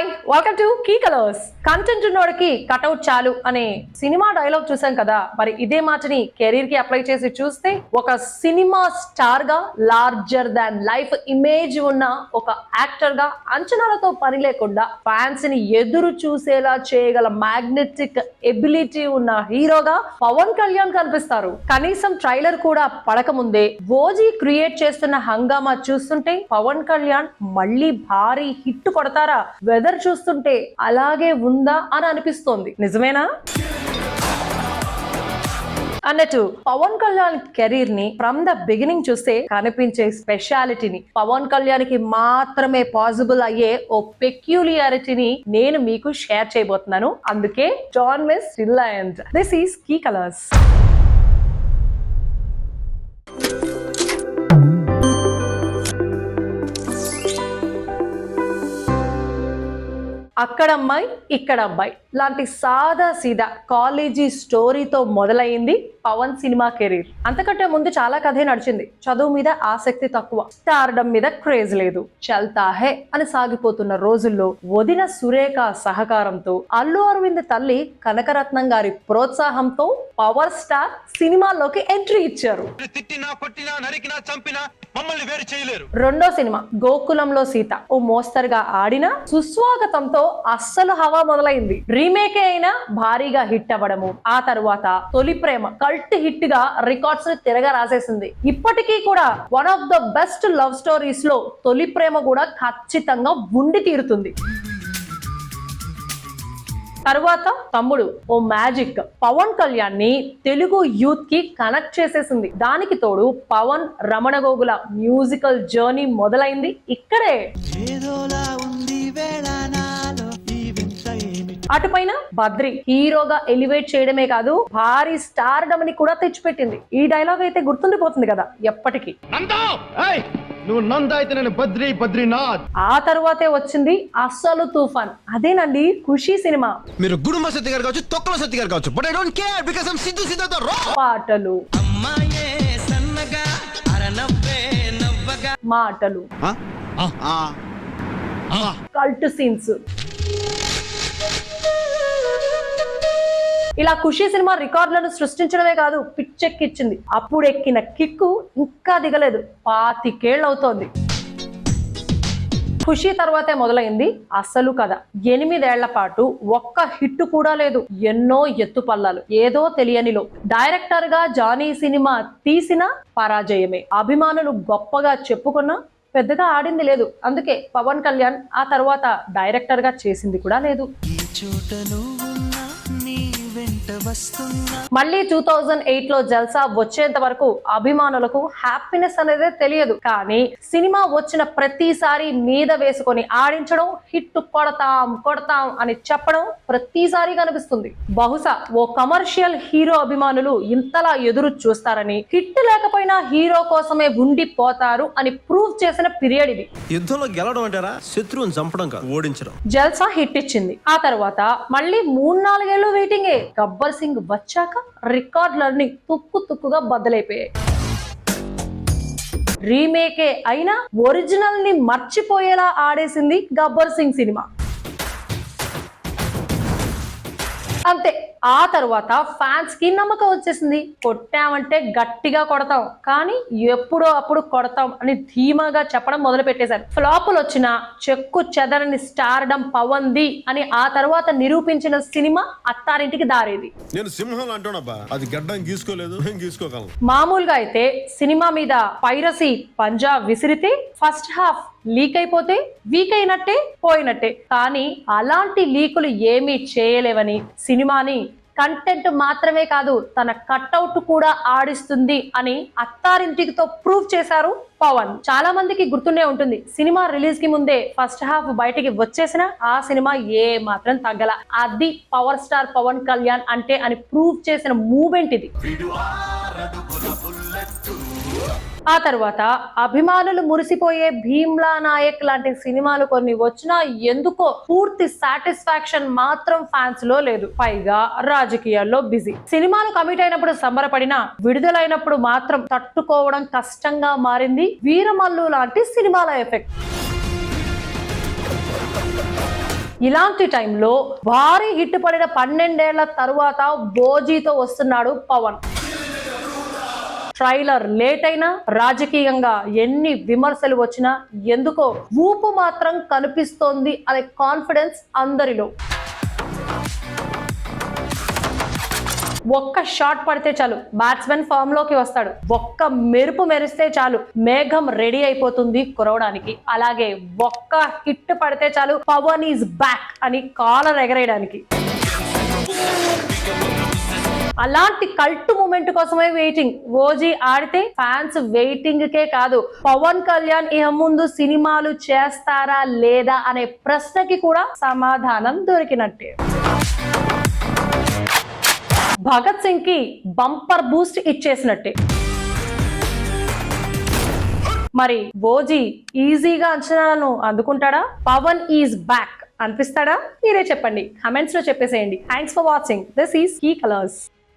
Hi welcome to key colours content ఉన్నోడికి cutout చాలు అనే సినిమా డైలాగ్ చూసాం కదా. మరి ఇదే మాటని కెరీర్కి అప్లై చేసి చూస్తే ఒక సినిమా స్టార్గా లార్జర్ దాన్ లైఫ్ ఇమేజ్ ఉన్న ఒక యాక్టర్గా అంచనాలతో పని లేకుండా ఫ్యాన్స్ని ఎదురు చూసేలా చేయగల మ్యాగ్నెటిక్ ఎబిలిటీ ఉన్న హీరోగా పవన్ కళ్యాణ్ కనిపిస్తారు. కనీసం ట్రైలర్ కూడా పడకముందే ఓజీ క్రియేట్ చేస్తున్న హంగామా చూస్తుంటే పవన్ కళ్యాణ్ మళ్ళీ భారీ హిట్ కొడతారా? వెదర్ చూస్తుంటే అలాగే ఉందా అని అనిపిస్తోంది. నిజమేనా? అన్నట్టు పవన్ కళ్యాణ్ కెరీర్ని ఫ్రమ్ ద బిగినింగ్ చూస్తే కనిపించే స్పెషాలిటీని పవన్ కళ్యాణ్కి మాత్రమే పాసిబుల్ అయ్యే ఓ పెక్యులియారిటీని నేను మీకు షేర్ చేయబోతున్నాను. అందుకే జాన్ మిస్ రిలయన్స్. దిస్ ఈస్ కీ కలర్స్ అక్కడ అమ్మాయి ఇక్కడ అబ్బాయి లాంటి సాదా సీదా కాలేజీ స్టోరీతో మొదలైంది పవన్ సినిమా కెరీర్. అంతకంటే ముందు చాలా కథే నడిచింది. చదువు మీద ఆసక్తి తక్కువ. స్టార్డమ్ మీద క్రేజ్ లేదు. చల్తా హే అని సాగిపోతున్న రోజుల్లో వదిన సురేఖ సహకారంతో అల్లు అరవింద్ తల్లి కనకరత్నం గారి ప్రోత్సాహంతో పవర్ స్టార్ సినిమాల్లోకి ఎంట్రీ ఇచ్చారు. తిట్టినా కొట్టినా నరికినా చంపినా మమ్మల్ని వేరు చేయలేరు. రెండో సినిమా గోకులంలో సీత. ఓ మోస్తరుగా ఆడిన సుస్వాగతంతో అస్సలు హవా మొదలైంది. రీమేకే అయినా భారీగా హిట్ అవ్వడము ఆ తరువాత తొలి ప్రేమ కల్ట్ హిట్గా రికార్డ్స్ని తిరగ రాసేసింది. ఇప్పటికీ కూడా one of the best love స్టోరీస్లో తొలి ప్రేమ కూడా ఖచ్చితంగా ఉండి తీరుతుంది. తరువాత తమ్ముడు ఓ మ్యాజిక్ పవన్ కళ్యాణ్ని తెలుగు యూత్కి కనెక్ట్ చేసేసింది. దానికి తోడు పవన్ రమణ గోగుల మ్యూజికల్ జర్నీ మొదలైంది. ఇక్కడే. ఏదోలా ఉంది వేళ అటుపైన బద్రి హీరోగా ఎలివేట్ చేయడమే కాదు భారీ స్టార్డమ్ని కూడా తెచ్చిపెట్టింది. ఈ డైలాగ్ అయితే గుర్తుండిపోతుంది కదా ఎప్పటికీ. నందా! నువ్వు నంద అయితే నేను బద్రి బద్రీనాథ్. ఆ తరువాతే వచ్చింది అస్సలు తుఫాన్. అదేనండి ఖుషి సినిమా. మీరు గుడుంబ సత్య గారు కావచ్చు తొక్కల సత్య గారు కావచ్చు but I don't care because I'm Siddhu Siddhartha రా పాటలు అమ్మాయే సన్నగా అరనవ్వే నవ్వగా. మాటలు. కల్ట్ సీన్స్ ఇలా ఖుషి సినిమా రికార్డులను సృష్టించడమే కాదు పిచ్చెక్కిచ్చింది. అప్పుడు ఎక్కిన కిక్కు ఇంకా దిగలేదు. పాతికేళ్ళు అవుతోంది ఖుషి తర్వాతే మొదలైంది అసలు కథ. ఎనిమిదేళ్ళ పాటు ఒక్క హిట్ కూడా లేదు. ఎన్నో ఎత్తుపల్లాలు. ఏదో తెలియనిలో. డైరెక్టర్గా జానీ సినిమా తీసిన పరాజయమే. అభిమానులు గొప్పగా చెప్పుకున్నా పెద్దగా ఆడింది లేదు. అందుకే పవన్ కళ్యాణ్ ఆ తర్వాత డైరెక్టర్గా చేసింది కూడా లేదు. ఈ మళ్ళీ టూ థౌజండ్ ఎయిట్లో జల్సా వచ్చేంత వరకు అభిమానులకు హ్యాపీనెస్ అనేది తెలియదు. కానీ సినిమా వచ్చిన ప్రతిసారి మీద వేసుకొని ఆడించడం హిట్ కొడతాం కొడతాం అని చెప్పడం ప్రతిసారి కనిపిస్తుంది బహుశా ఓ కమర్షియల్ హీరో అభిమానులు ఇంతలా ఎదురు చూస్తారని హిట్ లేకపోయినా హీరో కోసమే ఉండిపోతారు అని ప్రూవ్ చేసిన పీరియడ్ ఇది. యుద్ధంలో గెలవడం అంటారా? శత్రువుని చంపడం కాదు ఓడించడం. జల్సా హిట్ ఇచ్చింది. ఆ తర్వాత మళ్ళీ మూడు నాలుగేళ్ళు వెయిటింగే. గబ్బర్ సింగ్ వచ్చాక రికార్డులన్నీ తుక్కు తుక్కుగా బద్దలైపోయాయి. రీమేకే అయినా ఒరిజినల్ని మర్చిపోయేలా ఆడేసింది గబ్బర్ సింగ్ సినిమా. అంతే. ఆ తర్వాత ఫ్యాన్స్కి నమ్మకం వచ్చేసింది. కొట్టామంటే గట్టిగా కొడతాం. కానీ ఎప్పుడో అప్పుడు కొడతాం అని ధీమాగా చెప్పడం మొదలు పెట్టేశారు ఫ్లాపులు వచ్చిన చెక్కు చెదరని స్టార్డమ్ పవంది అని ఆ తర్వాత నిరూపించిన సినిమా అత్తారింటికి దారేది. నేను సింహం అది గడ్డం గీసుకోలేదు గీసుకోగలను మామూలుగా అయితే సినిమా మీద పైరసీ పంజా విసిరితే ఫస్ట్ హాఫ్ లీక్ అయిపోతే వీక్ అయినట్టే పోయినట్టే. కానీ అలాంటి లీకులు ఏమీ చేయలేవని సినిమాని కంటెంట్ మాత్రమే కాదు తన కట్అవుట్ కూడా ఆడిస్తుంది అని అత్తారింటికితో ప్రూవ్ చేశారు పవన్. చాలా మందికి గుర్తుండే ఉంటుంది సినిమా రిలీజ్కి ముందే ఫస్ట్ హాఫ్ బయటికి వచ్చేసిన ఆ సినిమా ఏ మాత్రం తగ్గల. అది పవర్ స్టార్ పవన్ కళ్యాణ్ అంటే అని ప్రూవ్ చేసిన మూమెంట్ ఇది. ఆ తర్వాత అభిమానులు మురిసిపోయే భీమ్లా నాయక్ లాంటి సినిమాలు కొన్ని వచ్చినా ఎందుకో పూర్తి సాటిస్ఫాక్షన్ మాత్రం ఫ్యాన్స్లో లేదు. పైగా రాజకీయాల్లో బిజీ. సినిమాలు కమిట్ అయినప్పుడు సంబరపడినా విడుదలైనప్పుడు మాత్రం తట్టుకోవడం కష్టంగా మారింది వీరమల్లు లాంటి సినిమాల ఎఫెక్ట్. ఇలాంటి టైంలో భారీ హిట్ పడిన పన్నెండేళ్ళ తరువాత బోజీతో వస్తున్నాడు పవన్. ట్రైలర్ లేట్ అయినా రాజకీయంగా ఎన్ని విమర్శలు వచ్చినా ఎందుకో ఊపు మాత్రం కనిపిస్తోంది అనే కాన్ఫిడెన్స్ అందరిలో. ఒక్క షాట్ పడితే చాలు బ్యాట్స్మెన్ ఫామ్లోకి వస్తాడు. ఒక్క మెరుపు మెరిస్తే చాలు మేఘం రెడీ అయిపోతుంది కురవడానికి. అలాగే ఒక్క హిట్ పడితే చాలు పవన్ ఈజ్ బ్యాక్ అని కాలర్ ఎగరేయడానికి. అలాంటి కల్ట్ మూమెంట్ కోసమే వెయిటింగ్ ఓజీ ఆడితే ఫ్యాన్స్ వెయిటింగ్ కే కాదు. పవన్ కళ్యాణ్ ఇహ ముందు సినిమాలు చేస్తారా లేదా అనే ప్రశ్నకి కూడా సమాధానం దొరికినట్టే. భగత్ సింగ్కి బంపర్ బూస్ట్ ఇచ్చేసినట్టే. మరి ఓజీ ఈజీగా అంచనాలను అందుకుంటాడా? పవన్ ఈజ్ బ్యాక్ అనిపిస్తాడా? మీరే చెప్పండి. కమెంట్స్లో చెప్పేసేయండి. Thanks for watching this is key colours